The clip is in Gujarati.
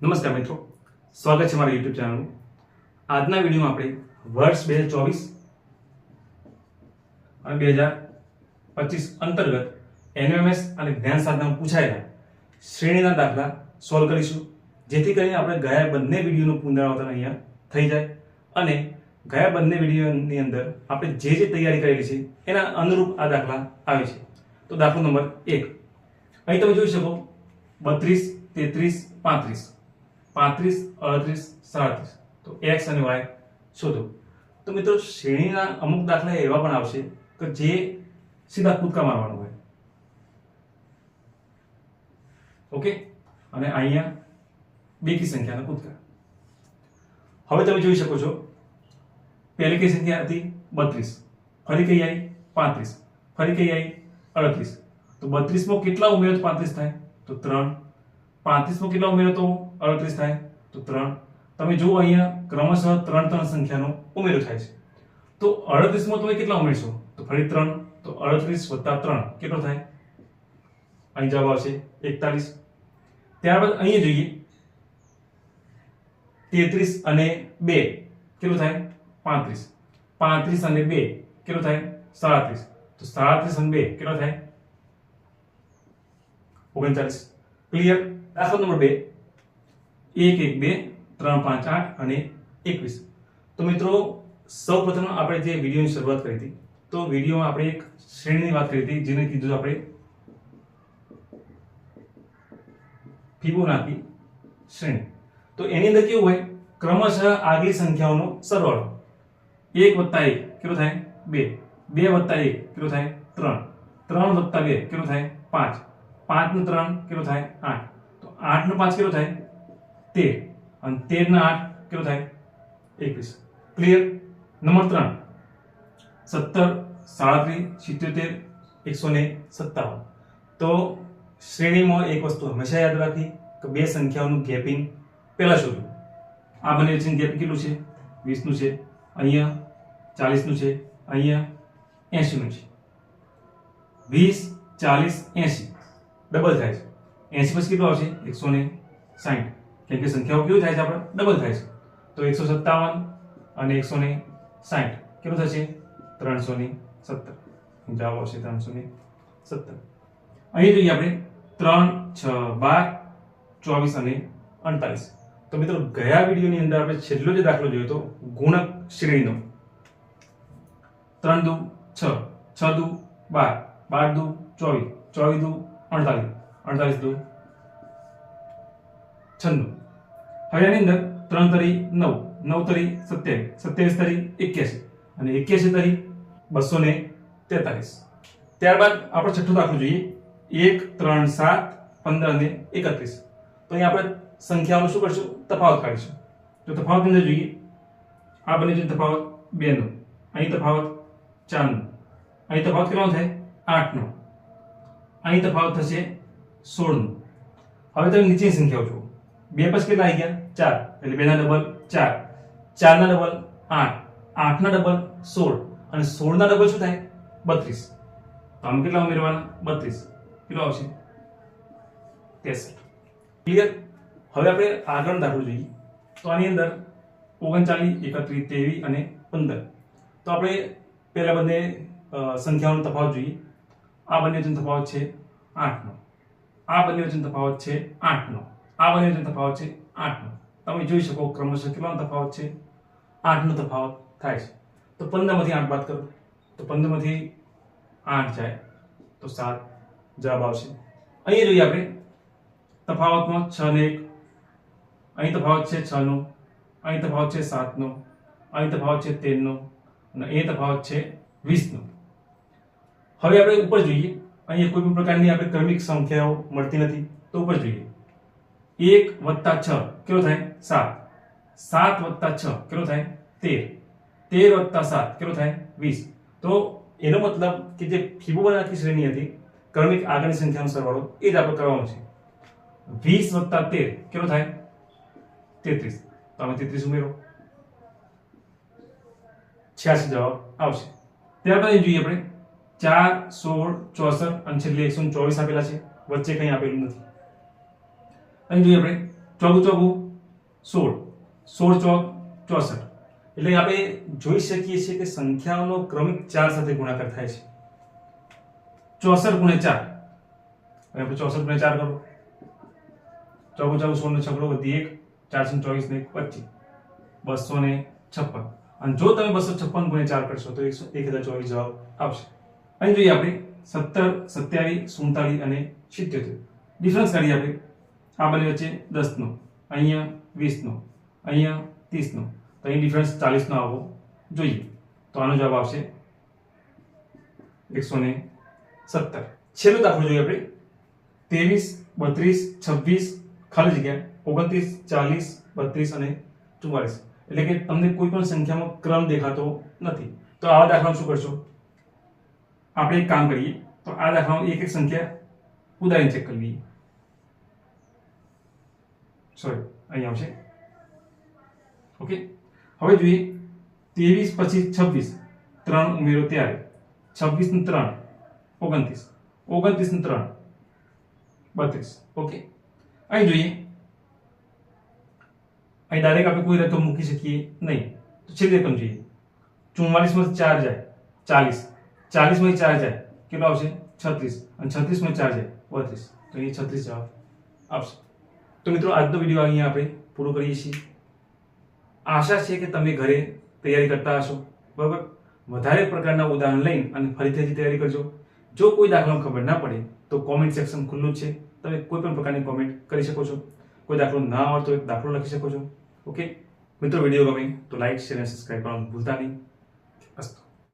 નમસ્કાર મિત્રો, સ્વાગત છે મારા યુટ્યુબ ચેનલનું આજના વિડીયોમાં આપણે વર્ષ બે હજાર ચોવીસ અને બે હજાર પચીસ અંતર્ગત એનએમએસ અને જ્ઞાન સાધનામાં પૂછાયેલા શ્રેણીના દાખલા સોલ્વ કરીશું. જેથી કરીને આપણે ગયા બંને વિડીયોનું પુનરાવર્તન અહીંયા થઈ જાય અને ગયા બંને વિડીયોની અંદર આપણે જે જે તૈયારી કરેલી છે એના અનુરૂપ આ દાખલા આવે છે. તો દાખલો નંબર એક. અહીં તમે જોઈ શકો, બત્રીસ, તેત્રીસ, પાંત્રીસ. પાંત્રીસ, અડત્રીસ, સાડત્રીસ. તો એક્સ અને વાય શોધો. તો મિત્રો, શ્રેણીના અમુક દાખલા એવા પણ આવશે કે જે સીધા કૂદકા મારવાનું હોય. ઓકે? અને અહીંયા બેકી સંખ્યાના કૂદકા. હવે તમે જોઈ શકો છો, પહેલી કઈ સંખ્યા હતી? બત્રીસ. ફરી કઈ આવી? પાંત્રીસ. ફરી કઈ આવી? અડત્રીસ. તો બત્રીસમાં કેટલા ઉમેરો તો પાંત્રીસ થાય? તો ત્રણ. પાંત્રીસમાં કેટલા ઉમેરો તો અડત્રીસ થાય તો ત્રણ. તમે જુઓ અહીંયા ક્રમશઃ ત્રણ ત્રણ સંખ્યાનો ઉમેરો થાય છે. તો અડત્રીસમાં તમે કેટલા ઉમેરશો? તો ફરી ત્રણ. તો અડત્રીસ વત્તા ત્રણ કેટલો થાય? અહીં જવાબ આવશે એકતાલીસ ત્યારબાદ અહીંયા જોઈએ. તેત્રીસ અને બે કેટલું થાય? પાંત્રીસ. પાંત્રીસ અને બે કેટલું થાય? સાડત્રીસ. તો સાડત્રીસ અને બે કેટલો થાય? ઓગણચાલીસ. ક્લિયર દાખલો નંબર બે. એક એક બે ત્રણ પાંચ આઠ અને એકવીસ. તો મિત્રો સૌ પ્રથમ આપણે જે વિડીયોની શરૂઆત કરી હતી, તો વિડીયોમાં આપણે એક શ્રેણીની વાત કરી હતી, જેને કીધું આપણે ફિબોનાકી શ્રેણી. તો એની અંદર કેવું હોય, ક્રમશઃ આગલી સંખ્યાઓનો સરવાળો. એક વત્તા એક, કેટલો થાય? બે. બે વત્તા એક, કેટલો થાય? ત્રણ. ત્રણ વત્તા બે, કેટલો થાય? પાંચ. પાંચ ને ત્રણ, કેટલો થાય? આઠ. તો આઠ ને પાંચ, કેટલો થાય? તેર. અને તેર ને આઠ કેટલો થાય? એકવીસ. ક્લિયર નંબર ત્રણ. સત્તર, સાડત્રીસ, સિત્યોતેર, એકસો ને સત્તાવન. તો શ્રેણીમાં એક વસ્તુ હંમેશા યાદ રાખી કે બે સંખ્યાઓનું ગેપિંગ પહેલાં શોધવું આ બંને વચ્ચેનું ગેપ કેટલું છે? વીસનું છે. અહીંયા ચાલીસનું છે. અહીંયા એંશીનું છે. વીસ, ચાલીસ, એંશી. ડબલ થાય છે. એંશી પછી કેટલું આવશે? એકસો ને સાહીઠ કેમ કે સંખ્યાઓ કેવું થાય છે આપણે? ડબલ થાય છે. તો એકસો સત્તાવન અને એકસો ને સાઠ કેટલું થશે? ત્રણસો ને સત્તર. જવાબ આવશે ત્રણસો ને સત્તર. અહીં જોઈએ આપણે ત્રણ, છ, બાર, ચોવીસ અને અડતાલીસ. તો મિત્રો, ગયા વિડીયોની અંદર આપણે છેલ્લો જે દાખલો જોયો હતો ગુણક શ્રેણીનો. ત્રણ દુ, છ છ દુ, બાર બાર દુ, ચોવીસ ચોવીસ દુ, અડતાલીસ. અડતાલીસ દુ છન્નું. હવે આની અંદર ત્રણ તરી નવ નવ તરી સત્યાવીસ સત્યાવીસ તરી એક્યાસી અને એક્યાસી તરી બસો ને તેતાલીસ. ત્યારબાદ આપણે છઠ્ઠો દાખલો જોઈએ. એક, ત્રણ, સાત, પંદર અને એકત્રીસ. તો અહીં આપણે સંખ્યાઓનું શું કરશું? તફાવત કાઢીશું. તો તફાવત અંદર જોઈએ. આ બંને છે તફાવત બે નો અહીં તફાવત ચાર નો અહીં તફાવત કેટલો થાય? આઠ નો અહીં તફાવત થશે સોળ નો હવે તમે નીચેની સંખ્યાઓ જુઓ. બે પછી કેટલા આવી ગયા? ચાર. એટલે બેના ડબલ ચાર. ચારના ડબલ આઠ. આઠના ડબલ સોળ. અને સોળના ડબલ શું થાય? બત્રીસ. તો આમ કેટલા ઉમેરવાના? બત્રીસ. કેટલો આવશે? ત્રેસઠ. ક્લિયર હવે આપણે આગળ દાખલો જોઈએ. તો આની અંદર ઓગણચાલીસ, એકત્રીસ, ત્રેવીસ અને પંદર. તો આપણે પહેલા બંને સંખ્યાઓનો તફાવત જોઈએ. આ બંને વચ્ચેનો તફાવત છે આઠનો. આ બંને વચ્ચેનો તફાવત છે આઠનો. આ બંને વચ્ચેનો તફાવત છે. આઠનો. તમે જોઈ શકો ક્રમશઃ કેટલાનો તફાવત છે. આઠનો તફાવત થાય છે. તો પંદરમાંથી આઠ બાદ કરો. તો પંદરમાંથી આઠ જાય. તો સાત જવાબ આવશે. અહીં જોઈએ આપણે તફાવતમાં છ ને એક. અહીં તફાવત છે છ નો. અહીં તફાવત છે સાતનો અહીં તફાવત છે તેરનો અને અહીં તફાવત છે વીસનો હવે આપણે ઉપર જોઈએ. અહીંયા કોઈ પણ પ્રકારની આપણે ક્રમિક સંખ્યાઓ મળતી નથી. તો ઉપર જોઈએ. એક વત્તા છ. કેટલો થાય? સાત. સાત વત્તા છ. કેટલો થાય? તેર. તેર વત્તા સાત. કેટલો થાય? વીસ. તો એનો મતલબ કે જે ફિબોનાચી શ્રેણી હતી, ક્રમિક આગળની સંખ્યાનો સરવાળો, એ જ આપણે કરવાનો છે. વીસ વત્તા તેર. કેટલો થાય? તેત્રીસ. તો આમાં તેત્રીસ ઉમેરો. છ્યાસી જવાબ આવશે. ત્યારબાદ અહીં જોઈએ આપણે. ચાર, સોળ, ચોસઠ અને છેલ્લે એકસો ચોવીસ આપેલા છે. વચ્ચે કંઈ આપેલું નથી. અહીં જોઈએ આપણે ચોગુ ચોગુ સોળ. સોળ ચોક ચોસઠ. એટલે આપણે જોઈ શકીએ છીએ કે સંખ્યાઓનો ક્રમિક ચાર સાથે ગુણાકાર થાય છે. ચોસઠ ગુણ્યા ચાર. આપણે ચોસઠ ગુણ્યા ચાર કરો. ચોગુ ચોગુ સોળ ને છગડો વધી એક, ચારસો ચોવીસ ને પચીસ. બસો ને છપ્પન. અને જો તમે બસો છપ્પન ગુણ્યા ચાર કરશો તો એકસો એક હજાર ચોવીસ જવાબ આવશે. અહીં જોઈએ આપણે સત્તર, સત્યાવીસ, સુડતાલીસ અને સિત્યોતેર. ડિફરન્સ કાઢીએ આપણે. આ બંને વચ્ચે દસનો, અહીંયા વીસનો, અહીંયા ત્રીસનો. તો અહીં ડિફરન્સ ચાલીસનો આવવો જોઈએ. તો આનો જવાબ આવશે એકસો ને સત્તર. છેલ્લો દાખલો જોઈએ આપણે. ત્રેવીસ, બત્રીસ, છવ્વીસ, ખાલી જગ્યા, ઓગણત્રીસ, ચાલીસ, બત્રીસ અને ચુમ્માલીસ એટલે કે તમને કોઈ પણ સંખ્યામાં ક્રમ દેખાતો નથી. તો આવા દાખલામાં શું કરશો? આપણે એક કામ કરીએ. તો આ દાખલામાં એક એક સંખ્યા ઉદાહરણ ચેક કરી લઈએ સોરી અહીં આવશે. ઓકે હવે જોઈએ. ત્રેવીસ પછી છવ્વીસ. ત્રણ ઉમેરો ત્યારે. છવ્વીસ ને ત્રણ, ઓગણત્રીસ. ઓગણત્રીસ ને ત્રણ, બત્રીસ. ઓકે અહીં જોઈએ. અહીં ડાયરેક્ટ આપણે કોઈ રકમ મૂકી શકીએ નહીં. તો છેલ્લી રકમ જોઈએ. ચુમ્માલીસમાંથી ચાર જાય. ચાલીસ. ચાલીસમાંથી ચાર જાય. કેટલો આવશે? છત્રીસ. અને છત્રીસમાં ચાર જાય. બત્રીસ. તો અહીં છત્રીસ જવાબ આવશે તો મિત્રો, આજનો વીડિયો અહીંયા આપણે પૂરો કરીએ છીએ. આશા છે કે તમે ઘરે તૈયારી કરતા હશો. બરાબર? વધારે પ્રકારના ઉદાહરણ લઈને અને ફરીથી તૈયારી કરજો. જો કોઈ દાખલામાં ખબર ના પડે, તો કોમેન્ટ સેક્શન ખુલ્લું છે. તમે કોઈ પણ પ્રકારની કોમેન્ટ કરી શકો છો. કોઈ દાખલો ના આવડતો હોય દાખલો લખી શકો છો. ઓકે મિત્રો વીડિયો ગમે તો લાઈક શેર અને સબસ્ક્રાઈબ કરવાનું ભૂલતા નહીં.